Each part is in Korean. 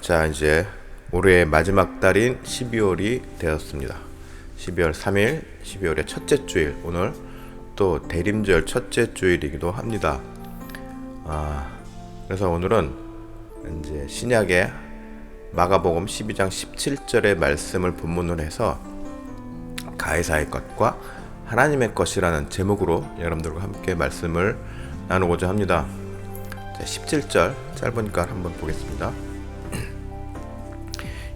자, 이제 올해의 마지막 달인 12월이 되었습니다. 12월 3일, 12월의 첫째 주일, 오늘 또 대림절 첫째 주일이기도 합니다. 아, 그래서 오늘은 이제 신약의 마가복음 12장 17절의 말씀을 본문으로 해서 가해사의 것과 하나님의 것이라는 제목으로 여러분들과 함께 말씀을 나누고자 합니다. 자, 17절 짧으니까 한번 보겠습니다.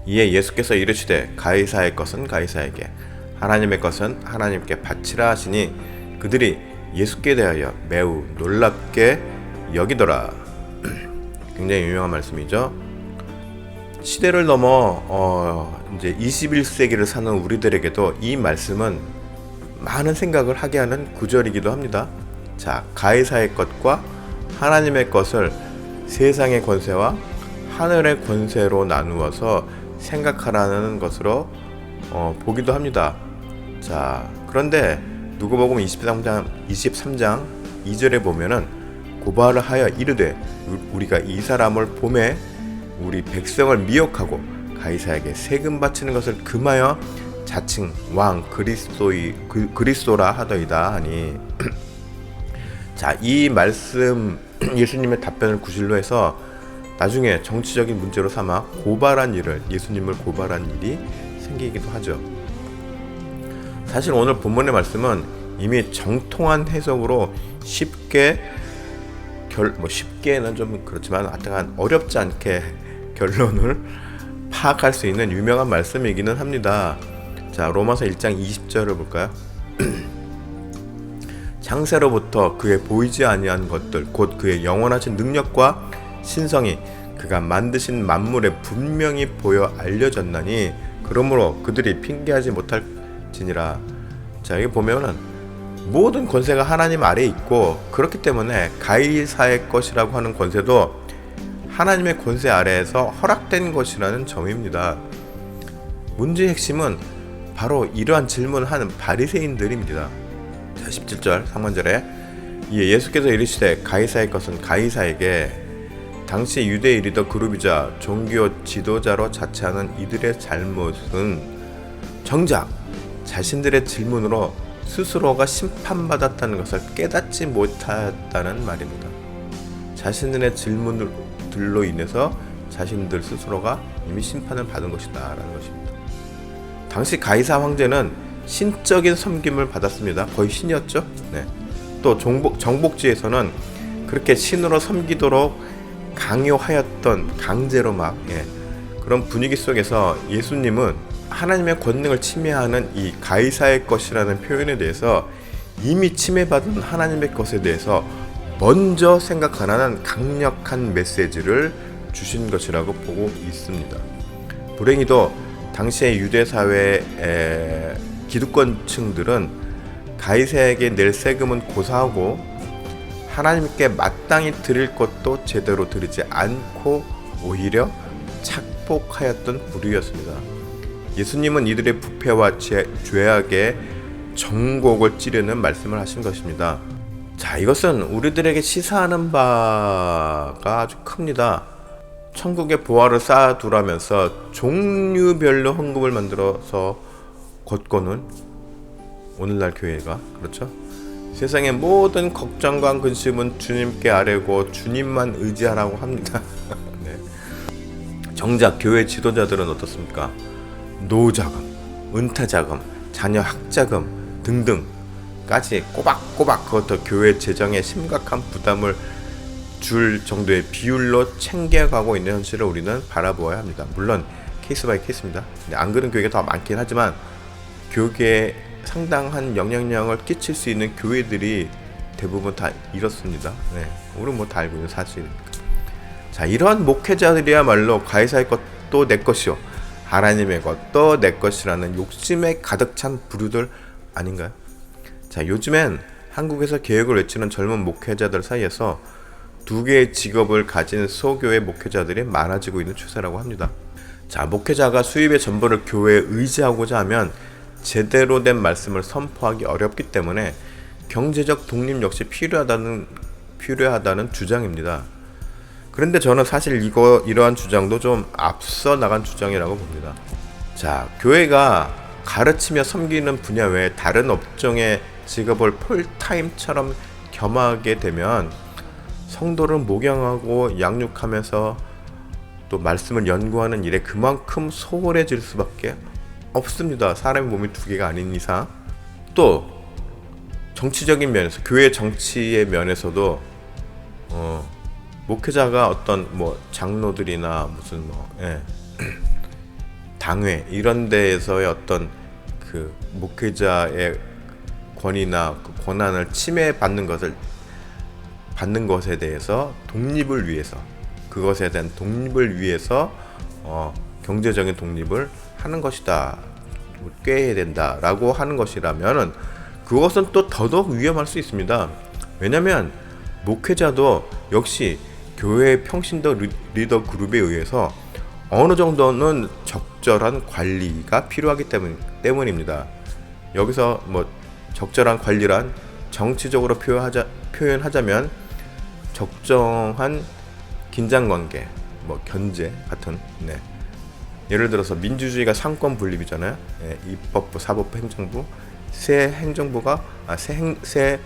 이에 예수께서 이르시되 가이사의 것은 가이사에게 하나님의 것은 하나님께 바치라 하시니 그들이 예수께 대하여 매우 놀랍게 여기더라. 굉장히 유명한 말씀이죠. 시대를 넘어 어, 이제 21세기를 사는 우리들에게도 이 말씀은 많은 생각을 하게 하는 구절이기도 합니다. 자, 가이사의 것과 하나님의 것을 세상의 권세와 하늘의 권세로 나누어서 생각하라는 것으로 어, 보기도 합니다. 자, 그런데 누구복음 23장 23장 2절에 보면은 고발을 하여 이르되 우리가 이 사람을 봄에 우리 백성을 미혹하고 가이사에게 세금 바치는 것을 금하여 자칭 왕 그리스도이 그, 그리스도라 하더이다 하니 자, 이 말씀 예수님의 답변을 구실로 해서 나중에 정치적인 문제로 삼아 고발한 일을 예수님을 고발한 일이 생기기도 하죠. 사실 오늘 본문의 말씀은 이미 정통한 해석으로 쉽게 결 뭐 쉽게는 좀 그렇지만 하여간 어렵지 않게 결론을 파악할 수 있는 유명한 말씀이기는 합니다. 자, 로마서 1장 20절을 볼까요? 창세로부터 그의 보이지 아니한 것들 곧 그의 영원하신 능력과 신성이 그가 만드신 만물에 분명히 보여 알려졌나니 그러므로 그들이 핑계하지 못할지니라. 자 여기 보면은 모든 권세가 하나님 아래에 있고 그렇기 때문에 가이사의 것이라고 하는 권세도 하나님의 권세 아래에서 허락된 것이라는 점입니다. 문제의 핵심은 바로 이러한 질문을 하는 바리새인들입니다. 자, 17절 상반절에 이에 예수께서 이르시되 가이사의 것은 가이사에게 당시 유대 리더 그룹이자 종교 지도자로 자처하는 이들의 잘못은 정작 자신들의 질문으로 스스로가 심판받았다는 것을 깨닫지 못했다는 말입니다. 자신들의 질문들로 인해서 자신들 스스로가 이미 심판을 받은 것이다라는 것입니다. 당시 가이사 황제는 신적인 섬김을 받았습니다. 거의 신이었죠. 네. 또 정복, 정복지에서는 그렇게 신으로 섬기도록 강요하였던 강제로 막 예, 그런 분위기 속에서 예수님은 하나님의 권능을 침해하는 이 가이사의 것이라는 표현에 대해서 이미 침해받은 하나님의 것에 대해서 먼저 생각하라는 강력한 메시지를 주신 것이라고 보고 있습니다. 불행히도 당시의 유대 사회의 기득권층들은 가이사에게 낼 세금은 고사하고 하나님께 마땅히 드릴 것도 제대로 드리지 않고 오히려 착복하였던 부류였습니다. 예수님은 이들의 부패와 죄악의 정곡을 찌르는 말씀을 하신 것입니다. 자, 이것은 우리들에게 시사하는 바가 아주 큽니다. 천국의 보화를 쌓아두라면서 종류별로 헌금을 만들어서 걷고는 오늘날 교회가 그렇죠? 세상의 모든 걱정과 근심은 주님께 아뢰고 주님만 의지하라고 합니다. 네. 정작 교회 지도자들은 어떻습니까? 노자금, 은퇴자금, 자녀 학자금 등등까지 꼬박꼬박 그것도 교회 재정에 심각한 부담을 줄 정도의 비율로 챙겨가고 있는 현실을 우리는 바라보아야 합니다. 물론 케이스 바이 케이스입니다. 안 그런 교회가 더 많긴 하지만 교계 상당한 영향력을 끼칠 수 있는 교회들이 대부분 다 이렇습니다. 네. 우리 뭐다 알고 있는 사실이니까. 자, 이러한 목회자들이야말로 가이사의 것도 내 것이요. 하나님의 것도 내 것이라는 욕심에 가득 찬 부류들 아닌가요? 자, 요즘엔 한국에서 계획을 외치는 젊은 목회자들 사이에서 두 개의 직업을 가진 소교회 목회자들이 많아지고 있는 추세라고 합니다. 자, 목회자가 수입의 전부를 교회에 의지하고자 하면 제대로 된 말씀을 선포하기 어렵기 때문에 경제적 독립 역시 필요하다는 필요하다는 주장입니다. 그런데 저는 사실 이거 이러한 주장도 좀 앞서 나간 주장이라고 봅니다. 자, 교회가 가르치며 섬기는 분야 외에 다른 업종의 직업을 풀타임처럼 겸하게 되면 성도를 목양하고 양육하면서 또 말씀을 연구하는 일에 그만큼 소홀해질 수밖에 없습니다. 사람의 몸이 두 개가 아닌 이상. 또 정치적인 면에서 교회 정치의 면에서도 어, 목회자가 어떤 뭐 장로들이나 무슨 뭐 예. 당회 이런 데에서의 어떤 그 목회자의 권위나 그 권한을 침해받는 것을 받는 것에 대해서 독립을 위해서 그것에 대한 독립을 위해서 어, 경제적인 독립을 하는 것이다 꾀해야 된다라고 하는 것이라면은 그것은 또 더더욱 위험할 수 있습니다. 왜냐하면 목회자도 역시 교회 평신도 리- 리더 그룹에 의해서 어느 정도는 적절한 관리가 필요하기 때문, 때문입니다. 여기서 뭐 적절한 관리란 정치적으로 표현하자, 표현하자면 적정한 긴장 관계, 뭐 견제 같은 네. 예를 들어서 민주주의가 상권 분립이잖아요. 예, 입법부, 사법부, 행정부 세 행정부가 아, 세, 행, 세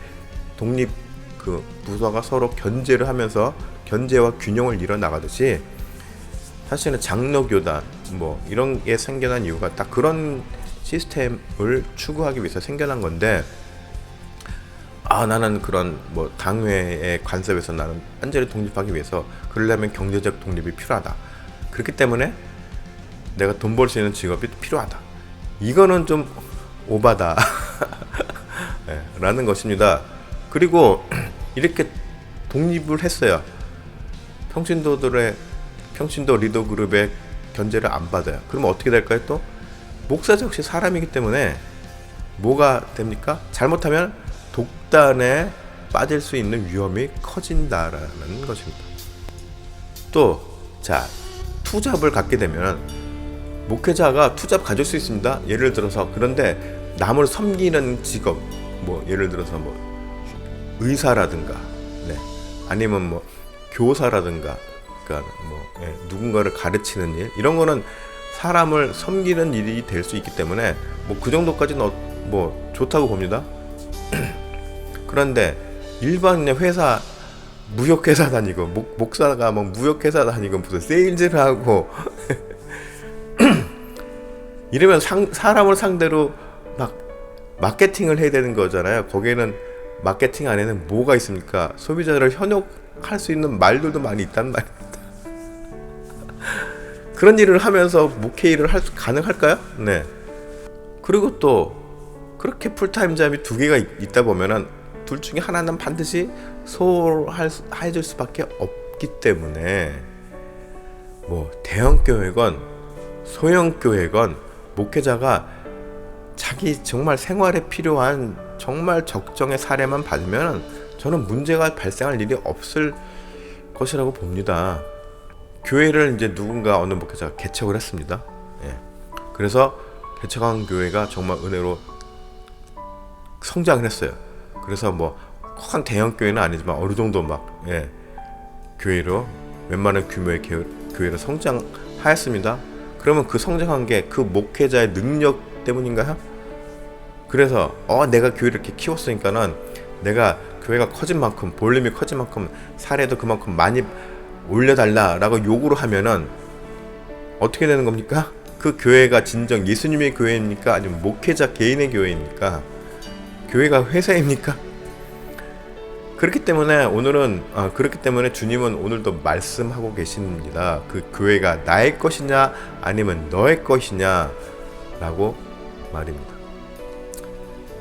독립 그 부서가 서로 견제를 하면서 견제와 균형을 이뤄 나가듯이 사실은 장로 교단 뭐 이런 게 생겨난 이유가 딱 그런 시스템을 추구하기 위해서 생겨난 건데 아 나는 그런 뭐 당회의 간섭에서 나는 완전히 독립하기 위해서 그러려면 경제적 독립이 필요하다 그렇기 때문에 내가 돈 벌 수 있는 직업이 필요하다. 이거는 좀 오바다. 예, 라는 것입니다. 그리고 이렇게 독립을 했어요. 평신도들의 평신도 리더 그룹의 견제를 안 받아요. 그러면 어떻게 될까요 또? 목사도 역시 사람이기 때문에 뭐가 됩니까? 잘못하면 독단에 빠질 수 있는 위험이 커진다라는 것입니다. 또, 자, 투잡을 갖게 되면 목회자가 투잡 가질 수 있습니다. 예를 들어서 그런데 남을 섬기는 직업, 뭐 예를 들어서 뭐 의사라든가, 네, 아니면 뭐 교사라든가, 그러니까 뭐 예, 누군가를 가르치는 일 이런 거는 사람을 섬기는 일이 될 수 있기 때문에 뭐 그 정도까지는 어, 뭐 좋다고 봅니다. 그런데 일반의 회사 무역회사 다니고 목, 목사가 뭐 무역회사 다니고 무슨 세일즈를 하고 이러면 상, 사람을 상대로 막 마케팅을 해야 되는 거잖아요. 거기에는 마케팅 안에는 뭐가 있습니까? 소비자를 현혹할 수 있는 말들도 많이 있단 말입니다. 그런 일을 하면서 목회 일을 할 수 가능할까요? 네. 그리고 또 그렇게 풀타임 잡이 두 개가 있, 있다 보면은 둘 중에 하나는 반드시 소홀할 수- 해줄 수밖에 없기 때문에 뭐 대형 교회건 소형 교회건 목회자가 자기 정말 생활에 필요한 정말 적정의 사례만 받으면 저는 문제가 발생할 일이 없을 것이라고 봅니다. 교회를 이제 누군가 어느 목회자가 개척을 했습니다. 예. 그래서 개척한 교회가 정말 은혜로 성장을 했어요. 그래서 뭐큰 대형 교회는 아니지만 어느 정도 막 예, 교회로 웬만한 규모의 교, 교회로 성장하였습니다. 그러면 그 성장한 게 그 목회자의 능력 때문인가요? 그래서 어 내가 교회를 이렇게 키웠으니까는 내가 교회가 커진 만큼 볼륨이 커진 만큼 사례도 그만큼 많이 올려달라라고 요구를 하면은 어떻게 되는 겁니까? 그 교회가 진정 예수님의 교회입니까? 아니면 목회자 개인의 교회입니까? 교회가 회사입니까? 그렇기 때문에 오늘은 아, 그렇기 때문에 주님은 오늘도 말씀하고 계십니다. 그 교회가 나의 것이냐 아니면 너의 것이냐라고 말입니다.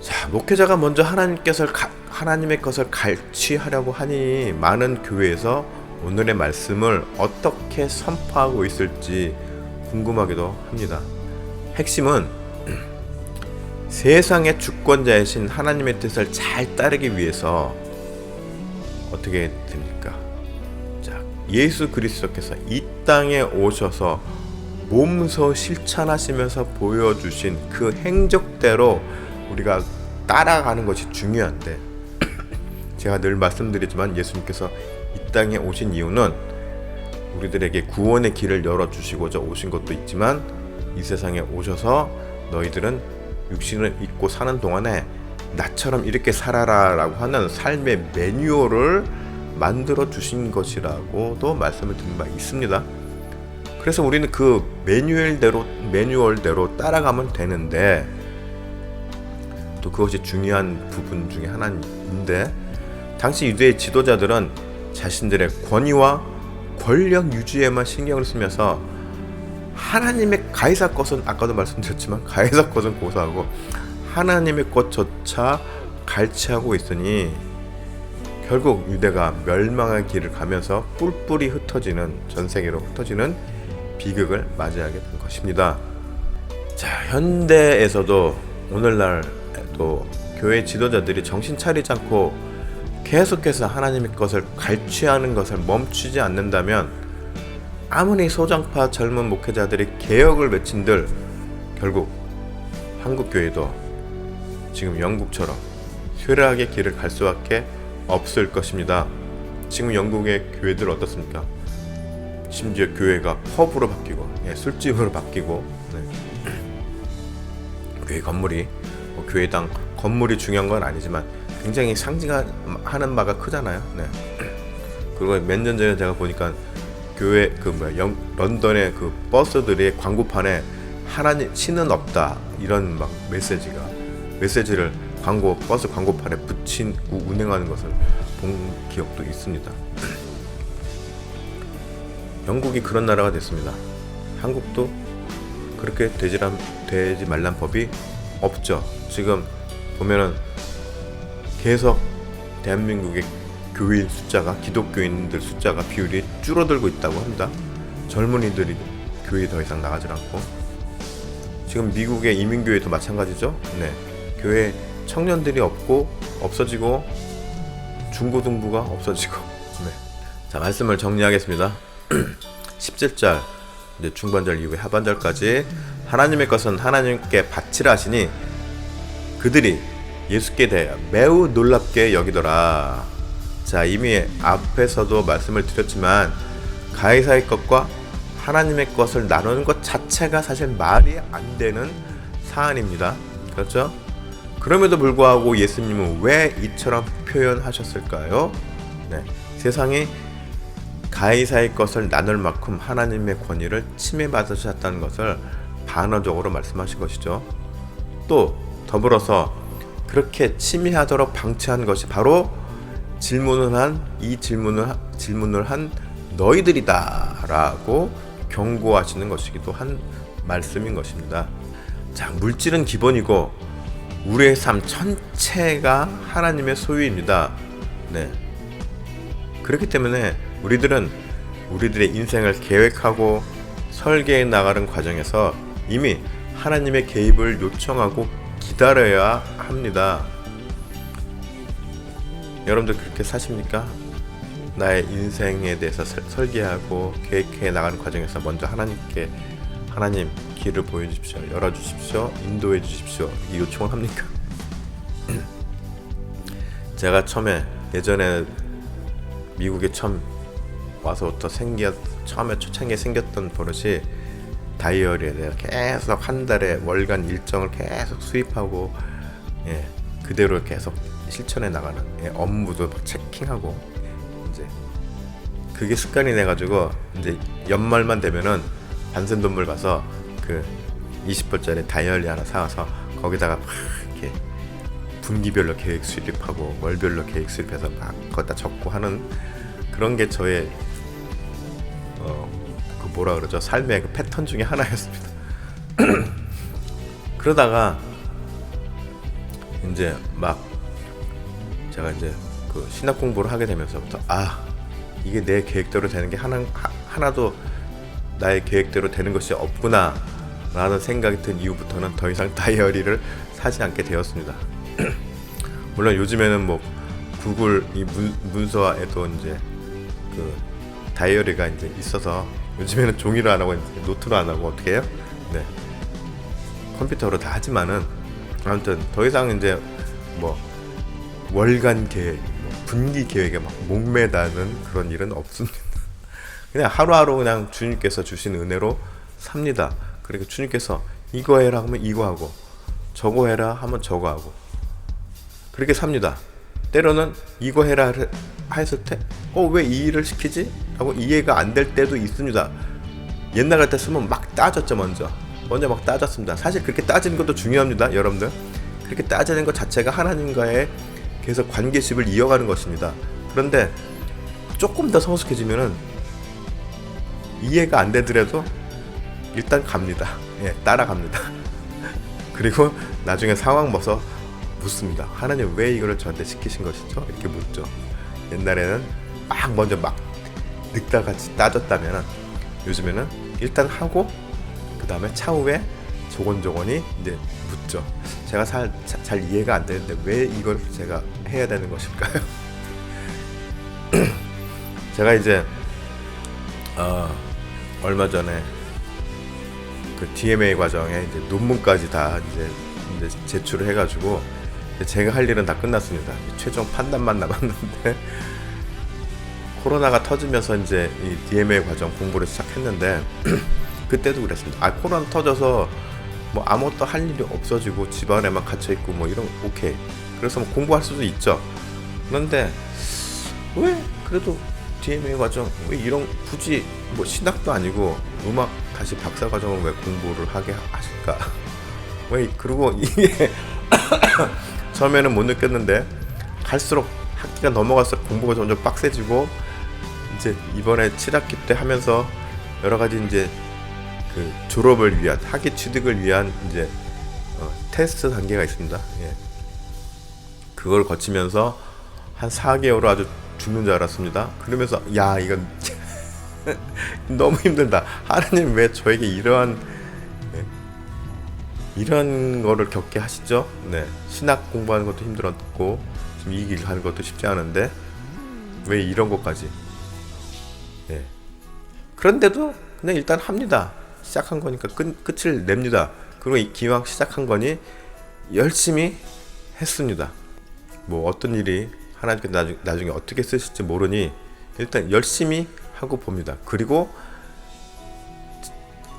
자, 목회자가 먼저 하나님께서 가- 하나님의 것을 갈취하려고 하니 많은 교회에서 오늘의 말씀을 어떻게 선포하고 있을지 궁금하기도 합니다. 핵심은 세상의 주권자이신 하나님의 뜻을 잘 따르기 위해서 어떻게 됩니까? 자, 예수 그리스도께서 이 땅에 오셔서 몸소 실천하시면서 보여주신 그 행적대로 우리가 따라가는 것이 중요한데 제가 늘 말씀드리지만 예수님께서 이 땅에 오신 이유는 우리들에게 구원의 길을 열어주시고자 오신 것도 있지만 이 세상에 오셔서 너희들은 육신을 입고 사는 동안에 나처럼 이렇게 살아라라고 하는 삶의 매뉴얼을 만들어 주신 것이라고도 말씀을 드린 바 있습니다. 그래서 우리는 그 매뉴얼대로 매뉴얼대로 따라가면 되는데 또 그것이 중요한 부분 중에 하나인데 당시 유대의 지도자들은 자신들의 권위와 권력 유지에만 신경을 쓰면서 하나님의 가이사 것은 아까도 말씀드렸지만 가이사 것은 고사하고 하나님의 것조차 갈취하고 있으니 결국 유대가 멸망의 길을 가면서 뿔뿔이 흩어지는 전 세계로 흩어지는 비극을 맞이하게 된 것입니다. 자 현대에서도 오늘날 또 교회 지도자들이 정신 차리지 않고 계속해서 하나님의 것을 갈취하는 것을 멈추지 않는다면 아무리 소장파 젊은 목회자들이 개혁을 외친들 결국 한국 교회도 지금 영국처럼 쇠락의 길을 갈 수밖에 없을 것입니다. 지금 영국의 교회들 어떻습니까? 심지어 교회가 펍으로 바뀌고 예, 술집으로 바뀌고 네. 교회 건물이 뭐 교회당 건물이 중요한 건 아니지만 굉장히 상징하는 바가 크잖아요. 네. 그리고 몇 년 전에 제가 보니까 교회 그 뭐야 영, 런던의 그 버스들의 광고판에 하나님 신은 없다 이런 막 메시지가 메시지를 광고 버스 광고판에 우- 운행하는 것을 본 기억도 있습니다. 영국이 그런 나라가 됐습니다. 한국도 그렇게 되지란 되지 말란 법이 없죠. 지금 보면은 계속 대한민국의 교인 숫자가 기독교인들 숫자가 비율이 줄어들고 있다고 합니다. 젊은이들이 교회 더 이상 나가지 않고 지금 미국의 이민교회도 마찬가지죠. 네, 교회 청년들이 없고 없어지고 중고등부가 없어지고 네. 자 말씀을 정리하겠습니다. 17절 이제 중반절 이후에 하반절까지 하나님의 것은 하나님께 바치라 하시니 그들이 예수께 대하여 매우 놀랍게 여기더라. 자 이미 앞에서도 말씀을 드렸지만 가이사의 것과 하나님의 것을 나누는 것 자체가 사실 말이 안 되는 사안입니다. 그렇죠? 그럼에도 불구하고 예수님은 왜 이처럼 표현하셨을까요? 네, 세상에 가이사의 것을 나눌 만큼 하나님의 권위를 침해받으셨다는 것을 반어적으로 말씀하신 것이죠. 또 더불어서 그렇게 침해하도록 방치한 것이 바로 질문을 한 이 질문을 하- 질문을 한 너희들이다라고 경고하시는 것이기도 한 말씀인 것입니다. 자, 물질은 기본이고 우리의 삶 전체가 하나님의 소유입니다. 네. 그렇기 때문에 우리들은 우리들의 인생을 계획하고 설계해 나가는 과정에서 이미 하나님의 개입을 요청하고 기다려야 합니다. 여러분들 그렇게 사십니까? 나의 인생에 대해서 설- 설계하고 계획해 나가는 과정에서 먼저 하나님께 하나님 길을 보여주십시오, 열어주십시오, 인도해 주십시오. 이 요청을 합니까? 제가 처음에 예전에 미국에 처음 와서부터 생겨 처음에 초창기에 생겼던 버릇이 다이어리에 내가 계속 한 달에 월간 일정을 계속 수입하고 예 그대로 계속 실천해 나가는 예, 업무도 막 체킹하고 이제 그게 습관이 돼 가지고 이제 연말만 되면은 반센돈물 가서 그 20불짜리 다이어리 하나 사와서 거기다가 막 이렇게 분기별로 계획 수립하고 월별로 계획 수립해서 막 거기다 적고 하는 그런 게 저의 어 그 뭐라 그러죠 삶의 그 패턴 중에 하나였습니다. 그러다가 이제 막 제가 이제 그 신학 공부를 하게 되면서부터 아 이게 내 계획대로 되는 게 하나 하- 하나도 나의 계획대로 되는 것이 없구나 라는 생각이 든 이후부터는 더 이상 다이어리를 사지 않게 되었습니다. 물론 요즘에는 뭐 구글 이 문, 문서에도 이제 그 다이어리가 이제 있어서 요즘에는 종이로 안 하고 노트로 안 하고 어떻게 해요? 네 컴퓨터로 다 하지만은 아무튼 더 이상 이제 뭐 월간 계획, 뭐 분기 계획에 막 목매다는 그런 일은 없습니다. 그냥 하루하루 그냥 주님께서 주신 은혜로 삽니다. 그러니까 주님께서 이거 해라 하면 이거 하고 저거 해라 하면 저거 하고 그렇게 삽니다. 때로는 이거 해라 했을 때, 어, 왜 이 일을 시키지? 하고 이해가 안 될 때도 있습니다. 옛날 같았으면 막 따졌죠, 먼저. 먼저 막 따졌습니다. 사실 그렇게 따지는 것도 중요합니다, 여러분들. 그렇게 따지는 것 자체가 하나님과의 계속 관계십을 이어가는 것입니다. 그런데 조금 더 성숙해지면은 이해가 안 되더라도 일단 갑니다. 예, 따라갑니다. 그리고 나중에 상황 봐서 묻습니다. 하나님 왜 이거를 저한테 시키신 것이죠? 이렇게 묻죠. 옛날에는 막 먼저 막 늙다 같이 따졌다면 요즘에는 일단 하고 그 다음에 차후에 조곤조곤히 이제 묻죠. 제가 잘, 잘 이해가 안 되는데 왜 이걸 제가 해야 되는 것일까요? 제가 이제 어, 얼마 전에 그 DMA 과정에 이제 논문까지 다 이제, 이제 제출을 해가지고 제가 할 일은 다 끝났습니다. 최종 판단만 남았는데 코로나가 터지면서 이제 이 DMA 과정 공부를 시작했는데 그때도 그랬습니다. 아 코로나 터져서 뭐 아무것도 할 일이 없어지고 집안에만 갇혀 있고 뭐 이런 오케이. 그래서 뭐 공부할 수도 있죠. 그런데 왜 그래도 DMA 과정 왜 이런 굳이 뭐 신학도 아니고 음악 다시 박사 과정을 왜 공부를 하게 하실까? 왜 그리고 이게 처음에는 못 느꼈는데 갈수록 학기가 넘어갈수록 공부가 점점 빡세지고 이제 이번에 7학기 때 하면서 여러 가지 이제 그 졸업을 위한 학위 취득을 위한 이제 어, 테스트 단계가 있습니다. 예. 그걸 거치면서 한 4개월 아주 죽는 줄 알았습니다. 그러면서 야 이건 너무 힘들다. 하나님 왜 저에게 이러한 예, 이런 거를 겪게 하시죠? 네 신학 공부하는 것도 힘들었고 지금 이길 하는 것도 쉽지 않은데 왜 이런 것까지? 예. 그런데도 그냥 일단 합니다. 시작한 거니까 끝, 끝을 냅니다. 그리고 기왕 시작한 거니 열심히 했습니다. 뭐 어떤 일이 하나님께 나중, 나중에 어떻게 쓰실지 모르니 일단 열심히 하고 봅니다. 그리고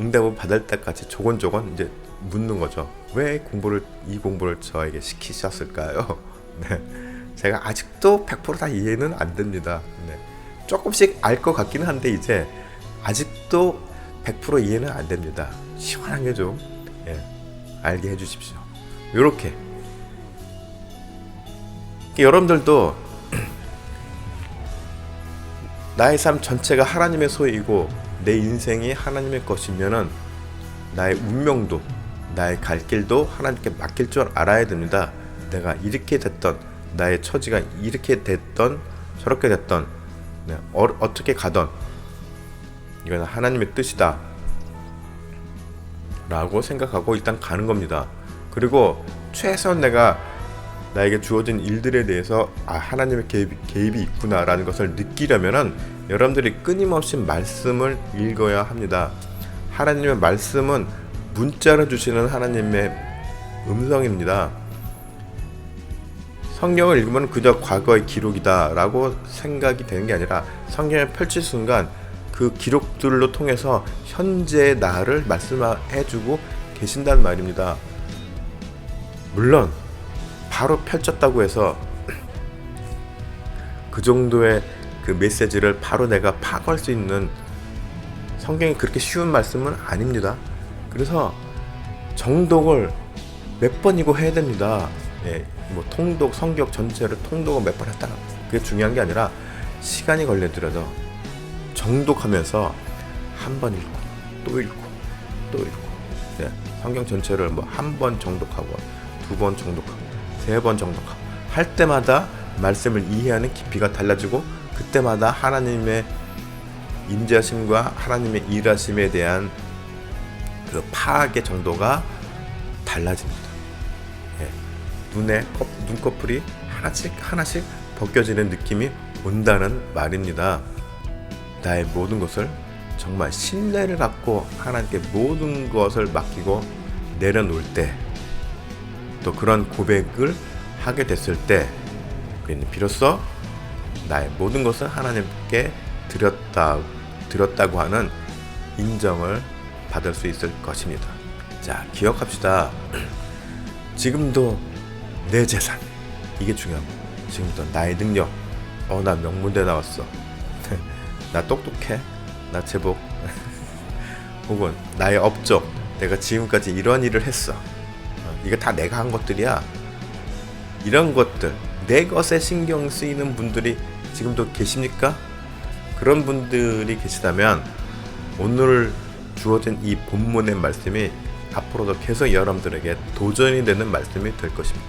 응답을 받을 때까지 조곤조곤 이제 묻는 거죠. 왜 공부를 이 공부를 저에게 시키셨을까요? 네. 제가 아직도 100%다 이해는 안 됩니다. 네. 조금씩 알 것 같기는 한데 이제 아직도 100% 이해는 안 됩니다. 시원하게 좀 예, 알게 해주십시오. 이렇게 여러분들도 나의 삶 전체가 하나님의 소유이고 내 인생이 하나님의 것이면은 나의 운명도 나의 갈 길도 하나님께 맡길 줄 알아야 됩니다. 내가 이렇게 됐던 나의 처지가 이렇게 됐던 저렇게 됐던 네, 어, 어떻게 가던 이건 하나님의 뜻이다 라고 생각하고 일단 가는 겁니다. 그리고 최소한 내가 나에게 주어진 일들에 대해서 아 하나님의 개입, 개입이 있구나라는 것을 느끼려면은 여러분들이 끊임없이 말씀을 읽어야 합니다. 하나님의 말씀은 문자로 주시는 하나님의 음성입니다. 성경을 읽으면 그저 과거의 기록이다라고 생각이 되는 게 아니라 성경을 펼칠 순간 그 기록들로 통해서 현재의 나를 말씀해주고 계신단 말입니다. 물론 바로 펼쳤다고 해서 그 정도의 그 메시지를 바로 내가 파악할 수 있는 성경이 그렇게 쉬운 말씀은 아닙니다. 그래서 정독을 몇 번이고 해야 됩니다. 예, 뭐 통독 성경 전체를 통독을 몇 번 했다. 그게 중요한 게 아니라 시간이 걸리더라도 정독하면서 한 번 읽고 또 읽고 또 읽고 예, 성경 전체를 뭐 한 번 정독하고 두 번 정독하고 세 번 정독하고 할 때마다 말씀을 이해하는 깊이가 달라지고 그때마다 하나님의 임재하심과 하나님의 일하심에 대한 그 파악의 정도가 달라집니다. 예. 눈에 컵, 눈꺼풀이 하나씩 하나씩 벗겨지는 느낌이 온다는 말입니다. 나의 모든 것을 정말 신뢰를 갖고 하나님께 모든 것을 맡기고 내려놓을 때, 또 그런 고백을 하게 됐을 때, 비로소 나의 모든 것을 하나님께 드렸다 드렸다고 하는 인정을 받을 수 있을 것입니다. 자, 기억합시다. 지금도 내 재산 이게 중요한 거. 지금도 나의 능력. 어, 나 명문대 나왔어. 나 똑똑해. 나 제복. 혹은 나의 업적. 내가 지금까지 이런 일을 했어. 어, 이거 다 내가 한 것들이야. 이런 것들 내 것에 신경 쓰이는 분들이 지금도 계십니까? 그런 분들이 계시다면 오늘 주어진 이 본문의 말씀이 앞으로도 계속 여러분들에게 도전이 되는 말씀이 될 것입니다.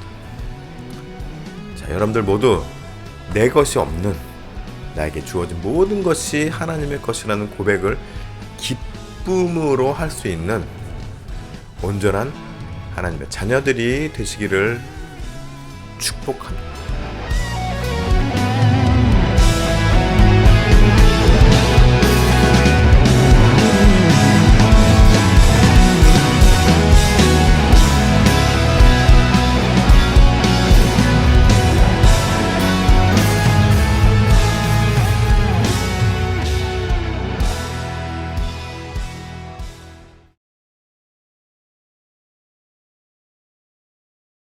자, 여러분들 모두 내 것이 없는 나에게 주어진 모든 것이 하나님의 것이라는 고백을 기쁨으로 할 수 있는 온전한 하나님의 자녀들이 되시기를 축복합니다.